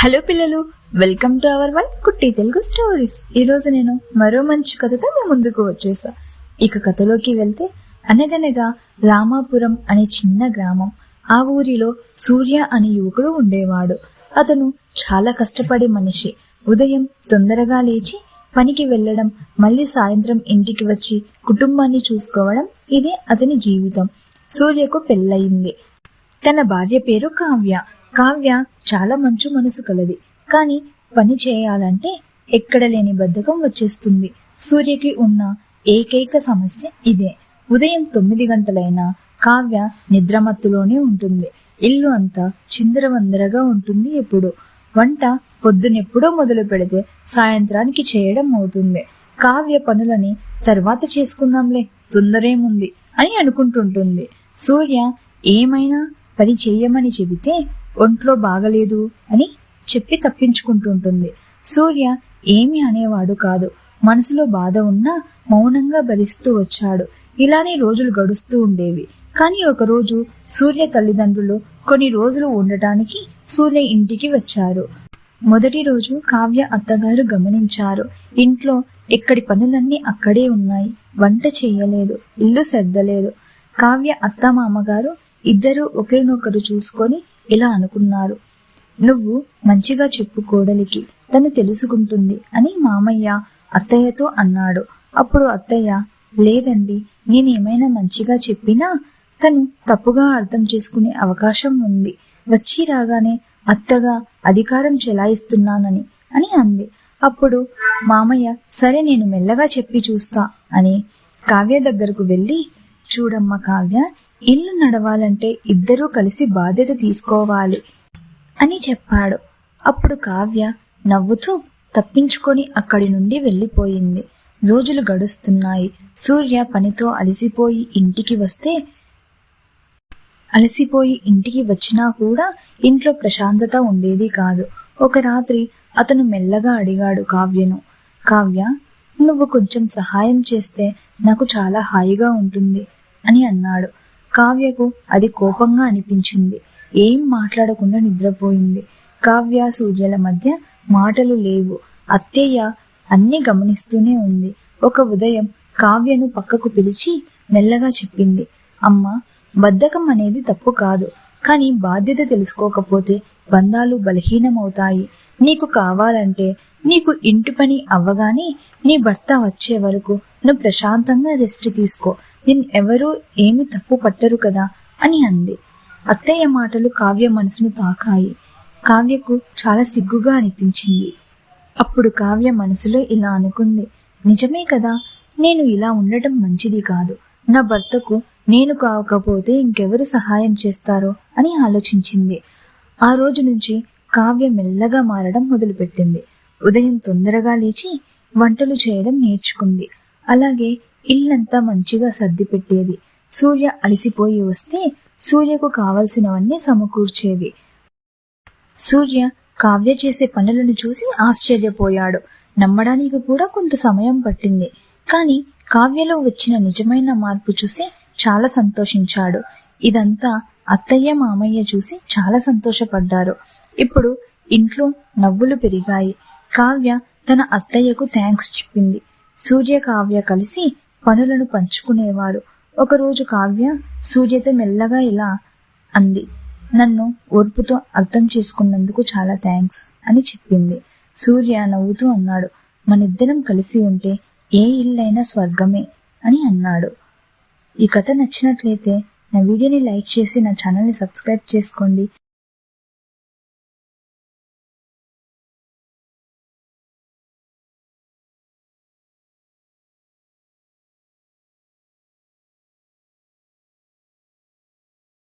Hello పిల్లలు welcome to our one కుట్టి Telugu stories. ఈ రోజు నేను మరో మంచి కథతో మీ ముందుకు వచ్చేసా. ఇక కథలోకి వెళ్తే అనగనగా రామాపురం అనే చిన్న గ్రామం. ఆ ఊరిలో సూర్య అనే యువకుడు ఉండేవాడు. అతను చాలా కష్టపడే మనిషి. ఉదయం తొందరగా లేచి పనికి వెళ్ళడం మళ్ళీ సాయంత్రం ఇంటికి వచ్చి కుటుంబాన్ని చూసుకోవడం ఇదే అతని జీవితం. సూర్యకు పెళ్ళయింది. తన భార్య పేరు కావ్య. కావ్య చాలా మంచు మనసు కలది. కానీ పని చేయాలంటే ఎక్కడ లేని బద్ధకం వచ్చేస్తుంది. సూర్యకి ఉన్న ఏకైక సమస్య ఇదే. ఉదయం తొమ్మిది గంటలైనా కావ్య నిద్రమత్తులోనే ఉంటుంది. ఇల్లు అంతా చిందరవందరగా ఉంటుంది ఎప్పుడు. వంట పొద్దునెప్పుడో మొదలు పెడితే సాయంత్రానికి చేయడం అవుతుంది. కావ్య పనులని తర్వాత చేసుకుందాంలే తొందరేముంది అని అనుకుంటుంటుంది. సూర్య ఏమైనా పని చేయమని చెబితే ఒంట్లో బాగలేదు అని చెప్పి తప్పించుకుంటుంటుంది సూర్య ఏమి అనేవాడు కాదు. మనసులో బాధ ఉన్నా మౌనంగా భరిస్తూ వచ్చాడు. ఇలానే రోజులు గడుస్తూ ఉండేవి. కానీ ఒకరోజు సూర్య తల్లిదండ్రులు కొన్ని రోజులు ఉండటానికి సూర్య ఇంటికి వచ్చారు. మొదటి రోజు కావ్య అత్తగారు గమనించారు. ఇంట్లో ఎక్కడి పనులన్నీ అక్కడే ఉన్నాయి. వంట చేయలేదు. ఇల్లు సర్దలేదు. కావ్య అత్త మామగారు ఇద్దరు ఒకరినొకరు చూసుకొని ఇలా అనుకున్నారు. నువ్వు మంచిగా చెప్పు కోడలికి తను తెలుసుకుంటుంది అని మామయ్య అత్తయ్యతో అన్నాడు. అప్పుడు అత్తయ్య లేదండి నేనేమైనా మంచిగా చెప్పినా తను తప్పుగా అర్థం చేసుకునే అవకాశం ఉంది. వచ్చి రాగానే అత్తగా అధికారం చెలాయిస్తున్నానని అని అంది. అప్పుడు మామయ్య సరే నేను మెల్లగా చెప్పి చూస్తా అని కావ్య దగ్గరకు వెళ్ళి చూడమ్మ కావ్య ఇల్లు నడవాలంటే ఇద్దరూ కలిసి బాధ్యత తీసుకోవాలి అని చెప్పాడు. అప్పుడు కావ్య నవ్వుతూ తప్పించుకొని అక్కడి నుండి వెళ్ళిపోయింది. రోజులు గడుస్తున్నాయి. సూర్య పనితో అలసిపోయి ఇంటికి వస్తే అలసిపోయి ఇంటికి వచ్చినా కూడా ఇంట్లో ప్రశాంతత ఉండేది కాదు. ఒక రాత్రి అతను మెల్లగా అడిగాడు కావ్యను కావ్య నువ్వు కొంచెం సహాయం చేస్తే నాకు చాలా హాయిగా ఉంటుంది అని అన్నాడు. కావ్యకు అది కోపంగా అనిపించింది. ఏం మాట్లాడకుండా నిద్రపోయింది. కావ్య సూర్యల మధ్య మాటలు లేవు. అత్తయ్య అన్ని గమనిస్తూనే ఉంది. ఒక ఉదయం కావ్యను పక్కకు పిలిచి మెల్లగా చెప్పింది. అమ్మ బద్ధకం అనేది తప్పు కాదు. కానీ బాధ్యత తెలుసుకోకపోతే బంధాలు బలహీనమవుతాయి. నీకు కావాలంటే నీకు ఇంటి పని అవ్వగానే నీ భర్త వచ్చే వరకు నువ్వు ప్రశాంతంగా రెస్ట్ తీసుకో. దీన్ని ఎవరూ ఏమి తప్పు పట్టరు కదా అని అంది. అత్తయ్య మాటలు కావ్య మనసును తాకాయి. కావ్యకు చాలా సిగ్గుగా అనిపించింది. అప్పుడు కావ్య మనసులో ఇలా అనుకుంది. నిజమే కదా నేను ఇలా ఉండటం మంచిది కాదు. నా భర్తకు నేను కాకపోతే ఇంకెవరు సహాయం చేస్తారో అని ఆలోచించింది. ఆ రోజు నుంచి కావ్య మెల్లగా మారడం మొదలుపెట్టింది. ఉదయం తొందరగా లేచి వంటలు చేయడం నేర్చుకుంది. అలాగే ఇల్లంతా మంచిగా సర్ది పెట్టేది. సూర్య అలసిపోయి వస్తే సూర్యకు కావలసినవన్నీ సమకూర్చేది. సూర్య కావ్య చేసే పనులను చూసి ఆశ్చర్యపోయాడు. నమ్మడానికి కూడా కొంత సమయం పట్టింది. కానీ కావ్యలో వచ్చిన నిజమైన మార్పు చూసి చాలా సంతోషించాడు. ఇదంతా అత్తయ్య మామయ్య చూసి చాలా సంతోషపడ్డారు. ఇప్పుడు ఇంట్లో నవ్వులు పెరిగాయి. కావ్య తన అత్తయ్యకు థ్యాంక్స్ చెప్పింది. సూర్య కావ్య కలిసి పనులను పంచుకునేవారు. ఒకరోజు కావ్య సూర్యతో మెల్లగా ఇలా అంది నన్ను ఓర్పుతో అర్థం చేసుకున్నందుకు చాలా థ్యాంక్స్ అని చెప్పింది. సూర్య నవ్వుతూ అన్నాడు మనిద్దరం కలిసి ఉంటే ఏ ఇల్లైనా స్వర్గమే అని అన్నాడు. ఈ కథ నచ్చినట్లయితే నా వీడియోని లైక్ చేసి నా ఛానల్ని సబ్స్క్రైబ్ చేసుకోండి.